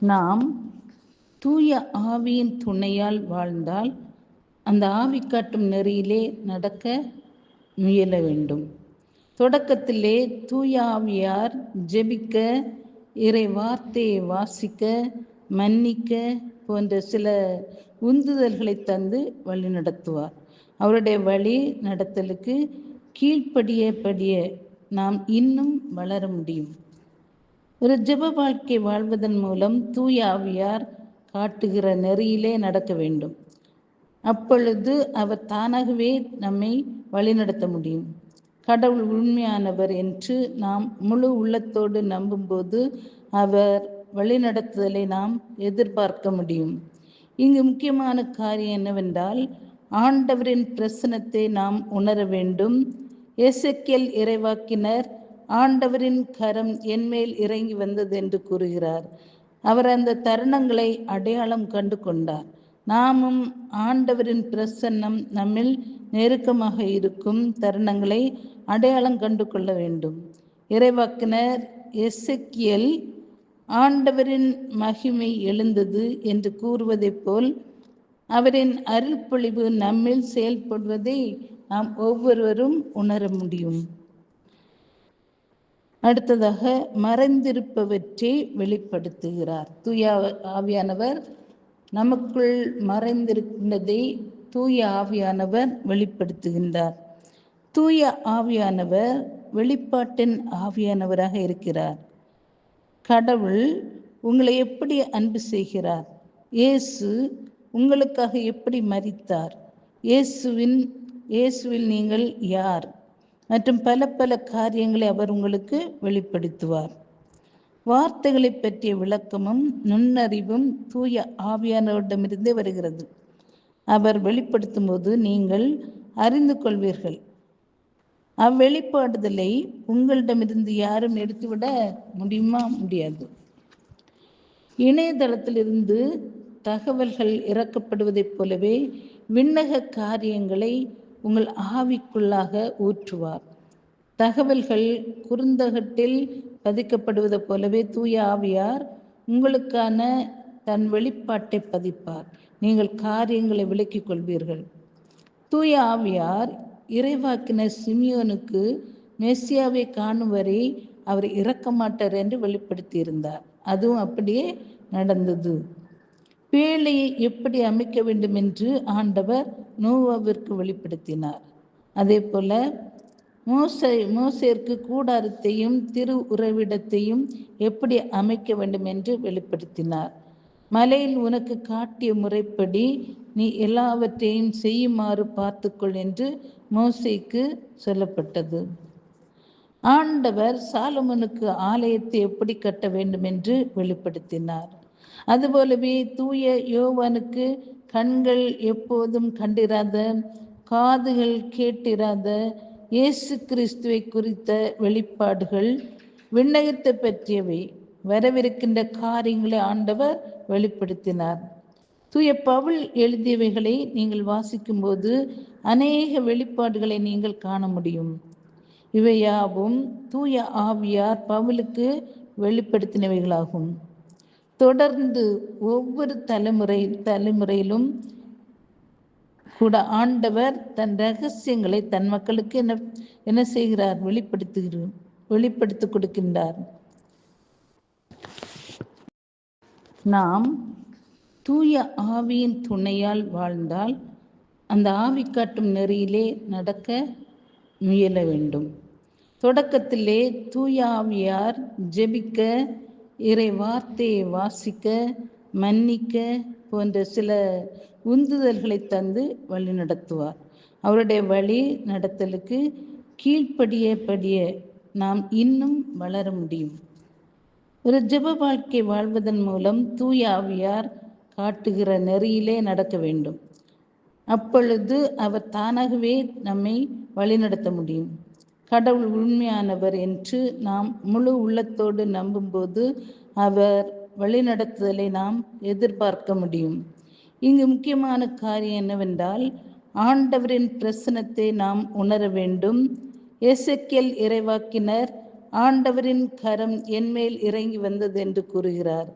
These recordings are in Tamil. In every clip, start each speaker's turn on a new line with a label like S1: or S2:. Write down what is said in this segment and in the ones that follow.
S1: நாம் தூய ஆவியின் துணையால் வாழ்ந்தால் அந்த ஆவி காட்டும் நெறியிலே நடக்க முயல வேண்டும். தொடக்கத்திலே தூய ஆவியார் ஜெபிக்க இறை வார்த்தையை வாசிக்க மன்னிக்க போன்ற சில உந்துதல்களை தந்து வழி நடத்துவார். அவருடைய வழி நடத்தலுக்கு கீழ்ப்படிய படிய நாம் இன்னும் வளர முடியும். ஒரு ஜெப வாழ்க்கை வாழ்வதன் மூலம் தூய ஆவியார் காட்டுகிற நெறியிலே நடக்க வேண்டும். அப்பொழுது அவர் தானாகவே நம்மை வழிநடத்த முடியும். கடவுள் உண்மையானவர் என்று நாம் முழு உள்ளத்தோடு நம்பும்போது அவர் வழிநடத்துதலை நாம் எதிர்பார்க்க முடியும். இங்கு முக்கியமான காரியம் என்னவென்றால் ஆண்டவரின் பிரசனத்தை நாம் உணர வேண்டும். எசக்கியல் இறைவாக்கினர் ஆண்டவரின் கரம் என்மேல் இறங்கி வந்தது என்று கூறுகிறார். அவர் அந்த தருணங்களை அடையாளம் கண்டு கொண்டார். நாமும் ஆண்டவரின் பிரசன்னம் நம்மில் நெருக்கமாக இருக்கும் தருணங்களை அடையாளம் கண்டு கொள்ள வேண்டும். இறைவாக்கினர் எசக்கியல் ஆண்டவரின் மகிமை எழுந்தது என்று கூறுவதைப் போல் அவரின் அருள்பொழிவு நம்மில் செயல்படுவதை நாம் ஒவ்வொருவரும் உணர முடியும். அடுத்ததாக மறைந்திருப்பவற்றை வெளிப்படுத்துகிறார். தூய ஆவியானவர் நமக்குள் மறைந்திருக்கின்றதை தூய ஆவியானவர் வெளிப்படுத்துகின்றார். தூய ஆவியானவர் வெளிப்பாட்டின் ஆவியானவராக இருக்கிறார். கடவுள் உங்களை எப்படி அன்பு செய்கிறார்? இயேசு உங்களுக்காக எப்படி மறித்தார் இயேசுவின் இயேசுவில் நீங்கள் யார்? மற்றும் பல பல காரியங்களை அவர் உங்களுக்கு வெளிப்படுத்துவார். வார்த்தைகளை பற்றிய விளக்கமும் நுண்ணறிவும் தூய ஆவியானவரிடமிருந்தே வருகிறது. அவர் வெளிப்படுத்தும் போது நீங்கள் அறிந்து கொள்வீர்கள். அவ்வெளிப்பாடுதலை உங்களிடமிருந்து யாரும் எடுத்துவிட முடியுமா? முடியாது. இணையதளத்திலிருந்து தகவல்கள் இறக்கப்படுவதைப் போலவே விண்ணக காரியங்களை உங்கள் ஆவிக்குள்ளாக ஊற்றுவார். தகவல்கள் குறுந்தகட்டில் பதிக்கப்படுவது போலவே தூய ஆவியார் உங்களுக்கான தன் வெளிப்பாட்டை பதிப்பார். நீங்கள் காரியங்களை விளக்கிக் கொள்வீர்கள். தூய ஆவியார் இறைவாக்கின சிமியோனுக்கு மெஸ்ஸியாவை காணும் வரை அவர் இறக்க மாட்டார் என்று வெளிப்படுத்தியிருந்தார். அதுவும் அப்படியே நடந்தது. பேழையை எப்படி அமைக்க வேண்டும் என்று ஆண்டவர் நோவாவிற்கு வெளிப்படுத்தினார். அதே போல மோசை மோசேற்கு கூடாரத்தையும் திரு உறவிடத்தையும் எப்படி அமைக்க வேண்டும் என்று வெளிப்படுத்தினார். மலையில் உனக்கு காட்டிய முறைப்படி நீ எல்லாவற்றையும் செய்யுமாறு பார்த்துக்கொள் என்று மோசைக்கு சொல்லப்பட்டது. ஆண்டவர் சாலமனுக்கு ஆலயத்தை எப்படி கட்ட வேண்டும் என்று வெளிப்படுத்தினார். அதுபோலவே தூய யோவானுக்கு கண்கள் எப்போதும் கண்டிராத காதுகள் கேட்டிராத இயேசு கிறிஸ்துவை குறித்த வெளிப்பாடுகள் விண்ணகத்தை பற்றியவை. வரவிருக்கின்ற காரியங்களை ஆண்டவர் வெளிப்படுத்தினார். தூய பவுல் எழுதியவைகளை நீங்கள் வாசிக்கும்போது அநேக வெளிப்பாடுகளை நீங்கள் காண முடியும். இவையாவும் தூய ஆவியார் பவுலுக்கு வெளிப்படுத்தினவைகளாகும். தொடர்ந்து ஒவ்வொரு தலைமுறை தலைமுறையிலும் கூட ஆண்டவர் தன் ரகசியங்களை தன் மக்களுக்கு என்ன என்ன செய்கிறார்? வெளிப்படுத்துகிறார் வெளிப்படுத்தி கொடுக்கின்றார். நாம் தூய ஆவியின் துணையால் வாழ்ந்தால் அந்த ஆவி காட்டும் நெறியிலே நடக்க முயல வேண்டும். தொடக்கத்திலே தூய ஆவியார் ஜெபிக்க இறை வார்த்தையை வாசிக்க மன்னிக்க போன்ற சில உந்துதல்களை தந்து வழி நடத்துவார். அவருடைய வழி நடத்தலுக்கு கீழ்ப்படிய படிய நாம் இன்னும் வளர முடியும். ஒரு ஜெப வாழ்க்கை வாழ்வதன் மூலம் தூய ஆவியார் காட்டுகிற நெறியிலே நடக்க வேண்டும். அப்பொழுது அவர் தானாகவே நம்மை வழிநடத்த முடியும். கடவுள் உண்மையானவர் என்று நாம் முழு உள்ளத்தோடு நம்பும்போது அவர் வழிநடத்துதலை நாம் எதிர்பார்க்க முடியும். இங்கு முக்கியமான காரியம் என்னவென்றால் ஆண்டவரின் பிரசனத்தை நாம் உணர வேண்டும். எசக்கியல் இறைவாக்கினர் ஆண்டவரின் கரம் என்மேல் இறங்கி வந்தது என்று கூறுகிறார்.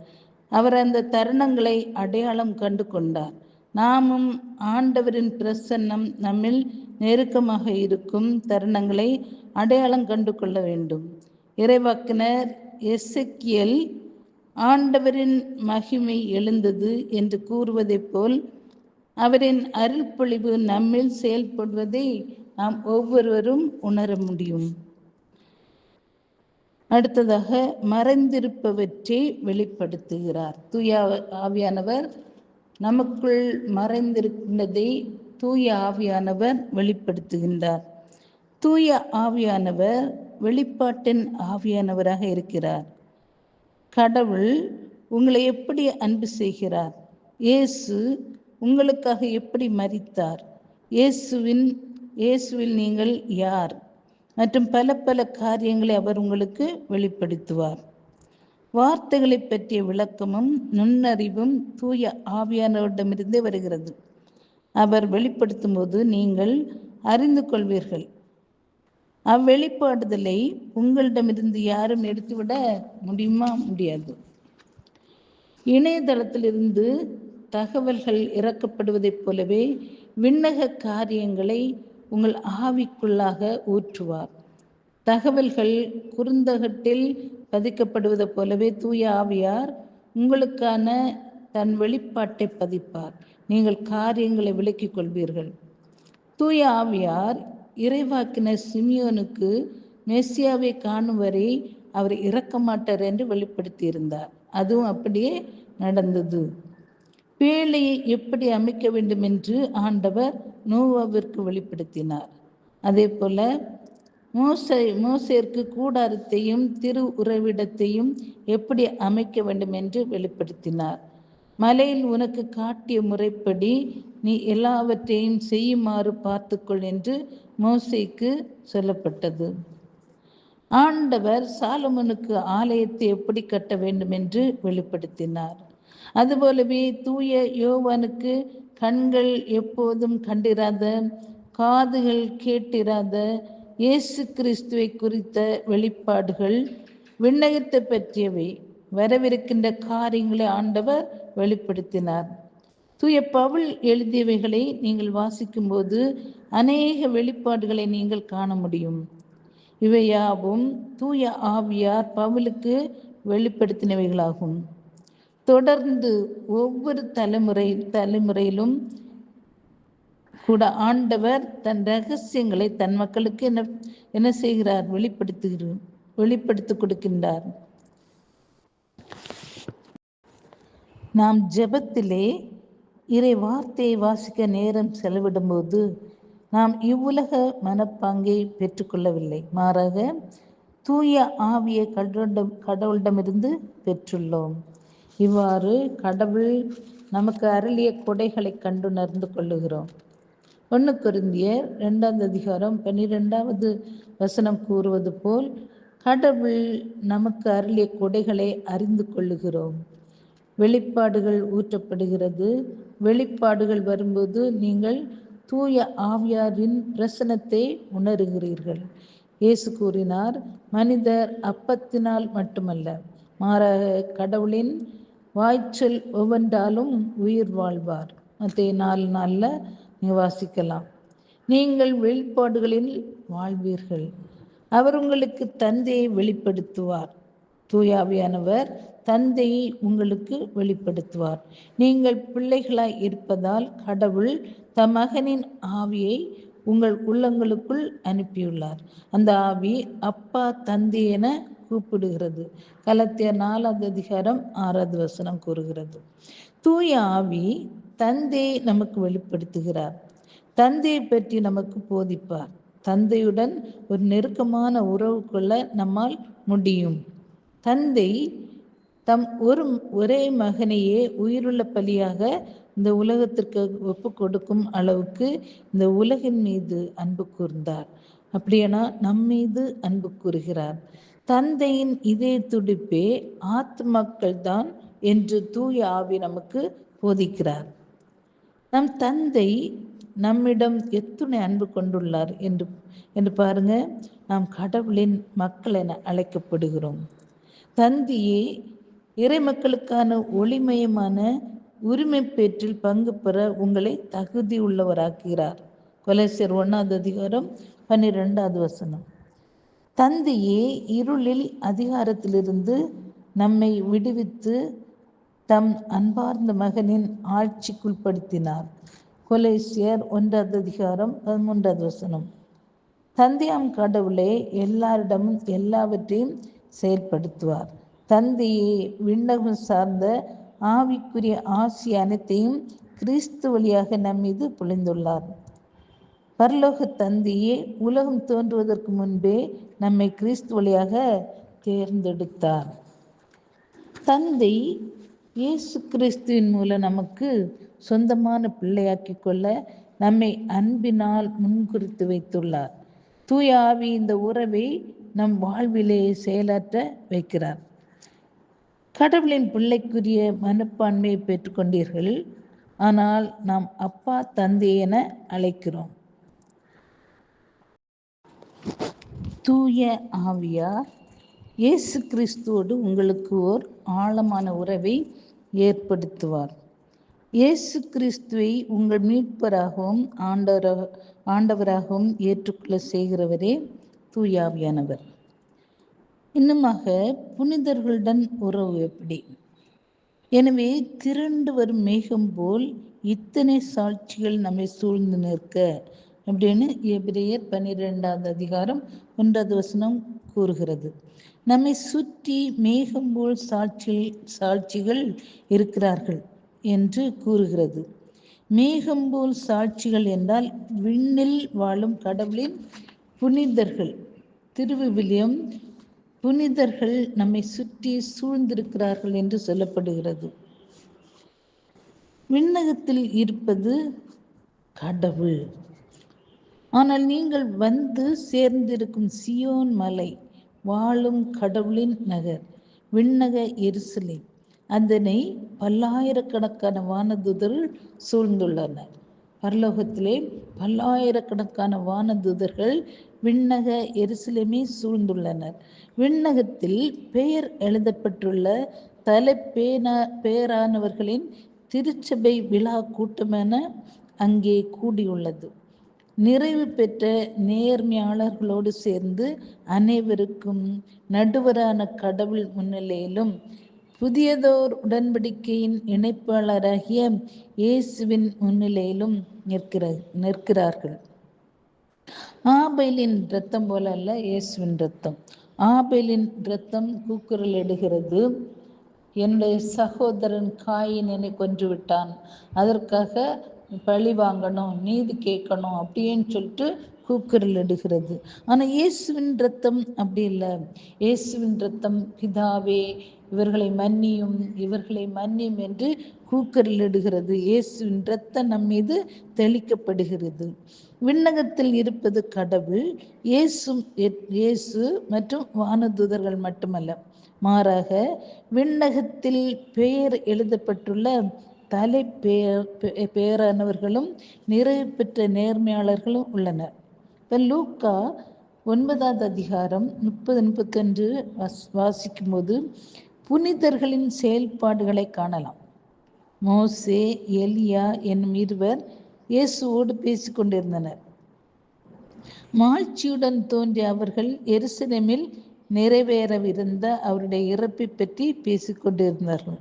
S1: அவர் அந்த தருணங்களை அடையாளம் கண்டு கொண்டார். நாமும் ஆண்டவரின் பிரசன்னம் நம்மில் நெருக்கமாக இருக்கும் தருணங்களை அடையாளம் கண்டு கொள்ள வேண்டும். இறைவாக்கினர் எசக்கியல் ஆண்டவரின் மகிமை எழுந்தது என்று கூறுவதைப் போல் அவரின் அருள்பொழிவு நம்மில் செயல்படுவதை நாம் ஒவ்வொருவரும் உணர முடியும். அடுத்ததாக மறைந்திருப்பவற்றை வெளிப்படுத்துகிறார் தூய ஆவியானவர் நமக்குள் மறைந்திருக்கின்றதை தூய ஆவியானவர் வெளிப்படுத்துகின்றார். தூய ஆவியானவர் வெளிப்பாட்டின் ஆவியானவராக இருக்கிறார். கடவுள் உங்களை எப்படி அன்பு செய்கிறார்? இயேசு உங்களுக்காக எப்படி மறித்தார் இயேசுவின் இயேசுவில் நீங்கள் யார்? மற்றும் பல பல காரியங்களை அவர் உங்களுக்கு வெளிப்படுத்துவார். வார்த்தைகளை பற்றிய விளக்கமும் நுண்ணறிவும் தூய ஆவியானவரிடமிருந்தே வருகிறது. அவர் வெளிப்படுத்தும் போது நீங்கள் அறிந்து கொள்வீர்கள். அவ்வெளிப்பாடுதலை உங்களிடமிருந்து யாரும் எடுத்துவிட முடியுமா? முடியாது. இணையதளத்திலிருந்து தகவல்கள் இறக்கப்படுவதைப் போலவே விண்ணக காரியங்களை உங்கள் ஆவிக்குள்ளாக ஊற்றுவார். தகவல்கள் குறுந்தகட்டில் பதிக்கப்படுவது போலவே தூய ஆவியார் உங்களுக்கான தன் வெளிப்பாட்டை பதிப்பார். நீங்கள் காரியங்களை விளக்கிக் கொள்வீர்கள். தூய ஆவியார் இறைவாக்கின சிமியோனுக்கு மேசியாவை காணும் வரை அவர் இறக்க மாட்டார் என்று வெளிப்படுத்தியிருந்தார். அதுவும் அப்படியே நடந்தது. பேழையை எப்படி அமைக்க வேண்டும் என்று ஆண்டவர் நோவாவிற்கு வெளிப்படுத்தினார். அதே போல மோசை மோசேற்கு கூடாரத்தையும் திரு உறவிடத்தையும் எப்படி அமைக்க வேண்டும் என்று வெளிப்படுத்தினார். மலையில் உனக்கு காட்டிய முறைப்படி நீ எல்லாவற்றையும் செய்யுமாறு பார்த்துக்கொள் என்று மோசைக்கு சொல்லப்பட்டது. ஆண்டவர் சாலமனுக்கு ஆலயத்தை எப்படி கட்ட வேண்டும் என்று வெளிப்படுத்தினார். அதுபோலவே தூய யோவானுக்கு கண்கள் எப்போதும் கண்டிராத காதுகள் கேட்டிராத இயேசு கிறிஸ்துவை குறித்த வெளிப்பாடுகள் விண்ணகத்தை பற்றியவை வரவிருக்கின்ற காரியங்களை ஆண்டவர் வெளிப்படுத்தினார். தூய பவுல் எழுதியவைகளை நீங்கள் வாசிக்கும்போது அநேக வெளிப்பாடுகளை நீங்கள் காண முடியும். இவையாவும் தூய ஆவியார் பவுலுக்கு வெளிப்படுத்தினவைகளாகும். தொடர்ந்து ஒவ்வொரு தலைமுறை தலைமுறையிலும் கூட ஆண்டவர் தன் ரகசியங்களை தன் மக்களுக்கு என்ன என்ன செய்கிறார்? வெளிப்படுத்துகிறார் வெளிப்படுத்தி கொடுக்கின்றார். நாம் ஜெபத்திலே இறை வார்த்தையை வாசிக்க நேரம் செலவிடும்போது நாம் இவ்வுலக மனப்பாங்கை பெற்றுக்கொள்ளவில்லை. மாறாக தூய ஆவியை கடவுளிடம் கடவுளிடமிருந்து பெற்றுள்ளோம். இவ்வாறு கடவுள் நமக்கு அருளிய கொடைகளை கண்டுணர்ந்து கொள்ளுகிறோம். ஒன்று குருந்தியர் ரெண்டாவது அதிகாரம் பன்னிரெண்டாவது வசனம் கூறுவது போல் கடவுள் நமக்கு அருளிய கொடைகளை அறிந்து கொள்ளுகிறோம். வெளிப்பாடுகள் ஊற்றப்படுகிறது. வெளிப்பாடுகள் வரும்போது நீங்கள் தூய ஆவியாரின் பிரசனத்தை உணருகிறீர்கள். இயேசு கூறினார் மனிதர் அப்பத்தினால் மட்டுமல்ல மாறாக கடவுளின் வாய்ச்சல் ஒவ்வொன்றாலும் உயிர் வாழ்வார். மற்ற நாலு நாளில் நீங்கள் வாசிக்கலாம். நீங்கள் வெளிப்பாடுகளில் வாழ்வீர்கள். அவர் உங்களுக்கு தந்தையை வெளிப்படுத்துவார். தூயாவியானவர் தந்தையை உங்களுக்கு வெளிப்படுத்துவார். நீங்கள் பிள்ளைகளாய் இருப்பதால் கடவுள் தம் மகனின் ஆவியை உங்கள் உள்ளங்களுக்குள் அனுப்பியுள்ளார். அந்த ஆவி அப்பா தந்தை என கூப்பிடுகிறது. கலத்திய நாலாவது அதிகாரம் ஆறாவது வசனம் கூறுகிறது. தூய ஆவி தந்தையை நமக்கு வெளிப்படுத்துகிறார். தந்தையை பற்றி நமக்கு போதிப்பார். தந்தையுடன் ஒரு நெருக்கமான உறவு கொள்ள நம்மால் முடியும். தந்தை தம் ஒரு ஒரே மகனையே உயிருள்ள பலியாக இந்த உலகத்திற்கு ஒப்பு கொடுக்கும் அளவுக்கு இந்த உலகின் மீது அன்பு கூர்ந்தார். அப்படியானா நம் மீது அன்பு கூறுகிறார். தந்தையின் இதே துடிப்பே ஆத்மாக்கள் தான் என்று தூய ஆவி நமக்கு போதிக்கிறார். நம் தந்தை நம்மிடம் எத்துணை அன்பு கொண்டுள்ளார் என்று என்று பாருங்க நாம் கடவுளின் மக்கள் என அழைக்கப்படுகிறோம். தந்தையே இறை மக்களுக்கான ஒளிமயமான உரிமை பேற்றில் பங்கு பெற உங்களை தகுதி உள்ளவராக்குகிறார். கொலைசியர் ஒன்றாவது அதிகாரம் பன்னிரெண்டாவது வசனம். தந்தையே இருளில் அதிகாரத்திலிருந்து நம்மை விடுவித்து தம் அன்பார்ந்த மகனின் ஆட்சிக்குள்படுத்தினார் கொலேசியர் ஒன்றாவது அதிகாரம் பதிமூன்றாவது வசனம். தந்தையாம் கடவுளே எல்லாரிடமும் எல்லாவற்றையும் செயல்படுத்துவார். தந்தையை விண்ணகம் சார்ந்த ஆவிக்குரிய ஆசி அனைத்தையும் கிறிஸ்து வழியாக நம் மீது பொழிந்துள்ளார். பரலோக தந்தையே உலகம் தோன்றுவதற்கு முன்பே நம்மை கிறிஸ்து வழியாக தேர்ந்தெடுத்தார். தந்தை இயேசு கிறிஸ்துவின் மூலம் நமக்கு சொந்தமான பிள்ளையாக்கி கொள்ள நம்மை அன்பினால் முன்குறித்து வைத்துள்ளார். தூயாவி இந்த உறவை நம் வாழ்விலே செயலாற்ற வைக்கிறார். கடவுளின் பிள்ளைக்குரிய மனப்பான்மையை பெற்றுக்கொண்டீர்கள். ஆனால் நாம் அப்பா தந்தை என அழைக்கிறோம். தூய ஆவியார் இயேசு கிறிஸ்துவோடு உங்களுக்கு ஓர் ஆழமான உறவை ஏற்படுத்துவார். இயேசு கிறிஸ்துவை உங்கள் மீட்பராகவும் ஆண்டவராக ஆண்டவராகவும் ஏற்றுக்கொள்ள செய்கிறவரே தூயாவியானவர் இன்னுமாக புனிதர்களுடன் உறவு எப்படி? எனவே திரண்டு வரும் மேகம் போல் இத்தனை சாட்சிகள் நம்மை சூழ்ந்து நிற்க அப்படின்னு எபிரேயர் பன்னிரெண்டாவது அதிகாரம் ஒன்றாவது வசனம் கூறுகிறது. நம்மை சுற்றி மேகம் போல் சாட்சி சாட்சிகள் இருக்கிறார்கள் என்று கூறுகிறது. மேகம் போல் சாட்சிகள் என்றால் விண்ணில் வாழும் கடவுளின் புனிதர்கள். திருவிவிலியம் புனிதர்கள் நம்மை சுற்றி சூழ்ந்திருக்கிறார்கள் என்று சொல்லப்படுகிறது. விண்ணகத்தில் இருப்பது கடவுள். ஆனால் நீங்கள் வந்து சேர்ந்திருக்கும் சியோன் மலை வாழும் கடவுளின் நகர் விண்ணக எருசலேம். அதனை பல்லாயிரக்கணக்கான வானதூதர்கள் சூழ்ந்துள்ளனர். பரலோகத்திலே பல்லாயிரக்கணக்கான வானதூதர்கள் விண்ணக எருசலேமே சூழ்ந்துள்ளனர். விண்ணகத்தில் பெயர் எழுதப்பட்டுள்ள தலை பேனா பேரானவர்களின் திருச்சபை விழா கூட்டமென அங்கே கூடியுள்ளது. நிறைவு பெற்ற நேர்மையாளர்களோடு சேர்ந்து அனைவருக்கும் நடுவரான கடவுள் முன்னிலையிலும் புதியதோர் உடன்படிக்கையின் இணைப்பாளராகிய இயேசுவின் முன்னிலையிலும் நிற்கிற நிற்கிறார்கள். ஆபேலின் இரத்தம் போல அல்ல இயேசுவின் இரத்தம். ஆபேலின் இரத்தம் கூக்குரல் எடுகிறது என்னுடைய சகோதரன் காயின் என்னை கொன்று விட்டான் அதற்காக பழி வாங்கணும் நீதி கேட்கணும் அப்படின்னு சொல்லிட்டு கூக்குரல் எடுகிறது ஆனால் இயேசுவின் ரத்தம் அப்படி இல்லை. இயேசுவின் ரத்தம் பிதாவே இவர்களை மன்னியும் இவர்களை மன்னியும் என்று கூக்குரல் இடுகிறது இயேசுவின் ரத்தம் நம் மீது தெளிக்கப்படுகிறது. விண்ணகத்தில் இருப்பது கடவுள் இயேசு இயேசு மற்றும் வானதூதர்கள் மட்டுமல்ல. மாறாக விண்ணகத்தில் பெயர் எழுதப்பட்டுள்ள தலை பெயர் பெயரானவர்களும் நிறைவு பெற்ற நேர்மையாளர்களும் உள்ளனர். இப்போ லூக்கா ஒன்பதாவது அதிகாரம் முப்பது முப்பத்தொன்று வாஸ் வாசிக்கும்போது புனிதர்களின் செயல்பாடுகளை காணலாம். மோசே எலியா என்னும் இருவர் இயேசுவோடு பேசிக்கொண்டிருந்தனர். மாழ்ச்சியுடன் தோன்றிய அவர்கள் எருசலேமில் நிறைவேறவிருந்த அவருடைய இறப்பை பற்றி பேசிக்கொண்டிருந்தார்கள்.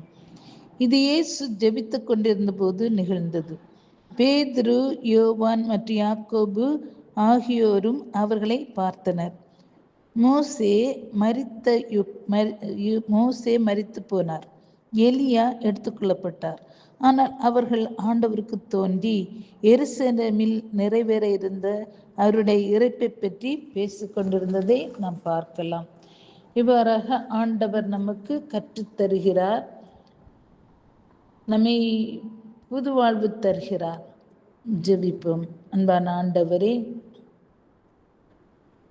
S1: இது இயேசு ஜெபித்து கொண்டிருந்த போது நிகழ்ந்தது. பேதுரு யோவான் மற்றும் யாக்கோபு ஆகியோரும் அவர்களை பார்த்தனர். மோசே மரித்த மரி- யு- மோசே மரித்து போனார். எலியா எடுத்துக்கொள்ளப்பட்டார் ஆனால் அவர்கள் ஆண்டவருக்கு தோன்றி எருசலேமில் நிறைவேற இருந்த அவருடைய இறப்பை பற்றி பேசிக்கொண்டிருந்ததை நாம் பார்க்கலாம். இவ்வாறாக ஆண்டவர் நமக்கு கற்றுத்தருகிறார். நம்மை புது வாழ்வு தருகிறார். ஜெபிப்போம். அன்பான ஆண்டவரே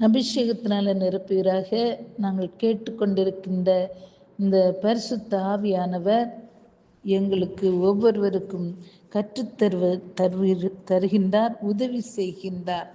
S1: அபிஷேகத்தினால நிரப்புகிறாக நாங்கள் கேட்டுக்கொண்டிருக்கின்ற இந்த பரிசுத்த ஆவியானவர் எங்களுக்கு ஒவ்வொருவருக்கும் கற்றுத்தருவ தருவீர் தருகின்றார் உதவி செய்கின்றார்.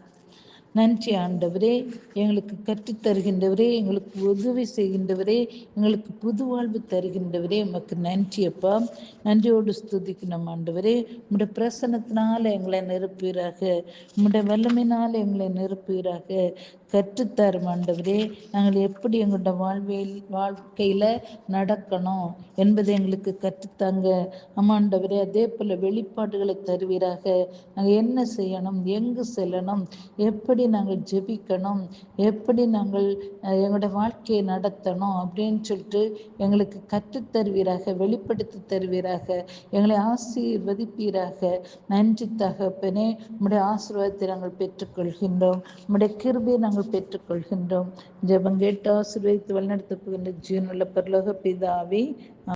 S1: நன்றி ஆண்டவரே எங்களுக்கு கற்றுத் தருகின்றவரே எங்களுக்கு உதவி செய்கின்றவரே எங்களுக்கு புது வாழ்வு தருகின்றவரே உமக்கு நன்றி அப்பா. நன்றியோடு ஸ்துதிக்கணும் ஆண்டவரே. உம்முடைய பிரசனத்தினால எங்களை நிரப்புவீராக. உம்முடைய வல்லமையினால் எங்களை நிரப்புவீராக. கற்றுத்தரும் ஆண்டவரே நாங்கள் எப்படி எங்களோட வாழ்வில் வாழ்க்கையில நடக்கணும் என்பதை எங்களுக்கு கற்றுத்தாங்க. ஆமாண்டவரே அதே போல வெளிப்பாடுகளை தருவீராக. நாங்கள் என்ன செய்யணும் எங்கு செல்லணும் எப்படி நாங்கள் ஜெபிக்கணும் எப்படி நாங்கள் எங்களோட வாழ்க்கையை நடத்தணும் அப்படின்னு சொல்லிட்டு எங்களுக்கு கற்றுத் தருவீராக வெளிப்படுத்தி தருவீராக. எங்களை ஆசீர்வதிப்பீராக. நன்றி தகப்பனே உங்களுடைய ஆசீர்வாதத்தை நாங்கள் பெற்றுக்கொள்கின்றோம். உங்களுடைய கிருபை நாங்கள் பெற்றுக்கொள்கின்றோம். ஜெபம் கேட்டு ஆசீர்வதித்து வழிநடத்தப்படுகின்ற ஜீவனுள்ள பரலோக பிதாவே